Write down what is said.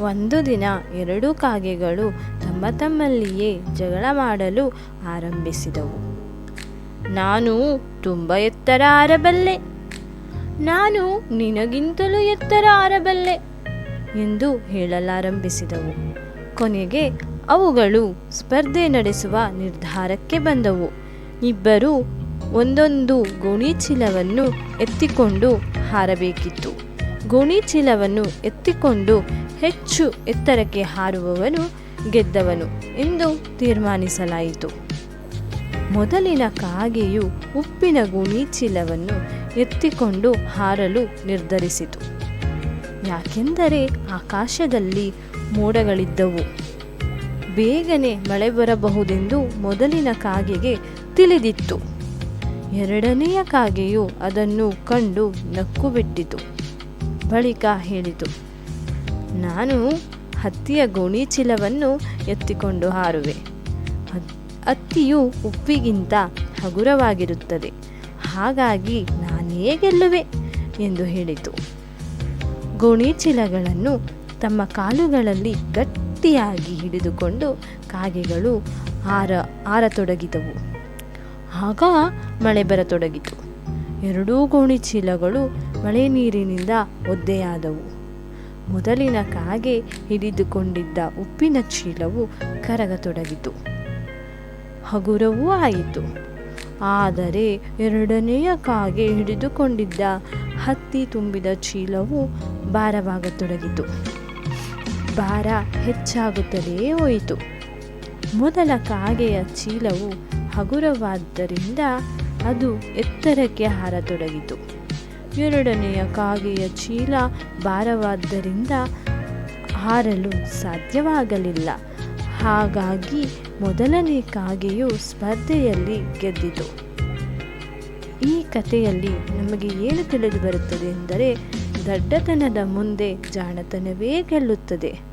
ಒಂದು ದಿನ ಎರಡೂ ಕಾಗೆಗಳು ತಮ್ಮ ತಮ್ಮಲ್ಲಿಯೇ ಜಗಳ ಮಾಡಲು ಆರಂಭಿಸಿದವು. ನಾನು ತುಂಬ ಎತ್ತರ ಆರಬಲ್ಲೆ. ನಾನು ನಿನಗಿಂತಲೂ ಎತ್ತರ ಆರಬಲ್ಲೆ ಎಂದು ಹೇಳಲಾರಂಭಿಸಿದವು. ಕೊನೆಗೆ ಅವುಗಳು ಸ್ಪರ್ಧೆ ನಡೆಸುವ ನಿರ್ಧಾರಕ್ಕೆ ಬಂದವು. ಇಬ್ಬರೂ ಒಂದೊಂದು ಗೋಣಿಚೀಲವನ್ನು ಎತ್ತಿಕೊಂಡು ಹಾರಬೇಕಿತ್ತು. ಗೋಣಿಚೀಲವನ್ನು ಎತ್ತಿಕೊಂಡು ಹೆಚ್ಚು ಎತ್ತರಕ್ಕೆ ಹಾರುವವನು ಗೆದ್ದವನು ಎಂದು ತೀರ್ಮಾನಿಸಲಾಯಿತು. ಮೊದಲಿನ ಕಾಗೆಯು ಉಪ್ಪಿನ ಗೋಣಿಚೀಲವನ್ನು ಎತ್ತಿಕೊಂಡು ಹಾರಲು ನಿರ್ಧರಿಸಿತು. ಯಾಕೆಂದರೆ ಆಕಾಶದಲ್ಲಿ ಮೋಡಗಳಿದ್ದವು. ಬೇಗನೆ ಮಳೆ ಬರಬಹುದೆಂದು ಮೊದಲಿನ ಕಾಗೆಗೆ ತಿಳಿದಿತ್ತು. ಎರಡನೆಯ ಕಾಗೆಯು ಅದನ್ನು ಕಂಡು ನಕ್ಕು ಬಿಟ್ಟಿತು ಬಳಿಕ ಹೇಳಿತು ನಾನು ಹತ್ತಿಯ ಗೋಣಿಚೀಲವನ್ನು ಎತ್ತಿಕೊಂಡು ಹಾರುವೆ. ಹತ್- ಹತ್ತಿಯು ಉಪ್ಪಿಗಿಂತ ಹಗುರವಾಗಿರುತ್ತದೆ. ಹಾಗಾಗಿ ನಾನೇ ಗೆಲ್ಲುವೆ ಎಂದು ಹೇಳಿತು. ಗೋಣಿಚೀಲಗಳನ್ನು ತಮ್ಮ ಕಾಲುಗಳಲ್ಲಿ ಗಟ್ಟಿಯಾಗಿ ಹಿಡಿದುಕೊಂಡು ಕಾಗೆಗಳು ಹಾರ ಹಾರತೊಡಗಿದವು ಆಗ ಮಳೆ ಬರತೊಡಗಿತು. ಎರಡೂ ಗೋಣಿಚೀಲಗಳು ಮಳೆ ನೀರಿನಿಂದ ಒದ್ದೆಯಾದವು. ಮೊದಲಿನ ಕಾಗೆ ಹಿಡಿದುಕೊಂಡಿದ್ದ ಉಪ್ಪಿನ ಚೀಲವು ಕರಗತೊಡಗಿತು. ಹಗುರವೂ ಆಯಿತು. ಆದರೆ ಎರಡನೆಯ ಕಾಗೆ ಹಿಡಿದುಕೊಂಡಿದ್ದ ಹತ್ತಿ ತುಂಬಿದ ಚೀಲವು ಭಾರವಾಗತೊಡಗಿತು. ಭಾರ ಹೆಚ್ಚಾಗುತ್ತಲೇ ಹೋಯಿತು. ಮೊದಲ ಕಾಗೆಯ ಚೀಲವು ಹಗುರವಾದ್ದರಿಂದ ಅದು ಎತ್ತರಕ್ಕೆ ಹಾರತೊಡಗಿತು. ಎರಡನೆಯ ಕಾಗೆಯ ಚೀಲ ಭಾರವಾದ್ದರಿಂದ ಹಾರಲು ಸಾಧ್ಯವಾಗಲಿಲ್ಲ. ಹಾಗಾಗಿ ಮೊದಲನೇ ಕಾಗೆಯು ಸ್ಪರ್ಧೆಯಲ್ಲಿ ಗೆದ್ದಿತು. ಈ ಕಥೆಯಲ್ಲಿ ನಮಗೆ ಏನು ತಿಳಿದು ಬರುತ್ತದೆ ಎಂದರೆ ದಡ್ಡತನದ ಮುಂದೆ ಜಾಣತನವೇ ಗೆಲ್ಲುತ್ತದೆ.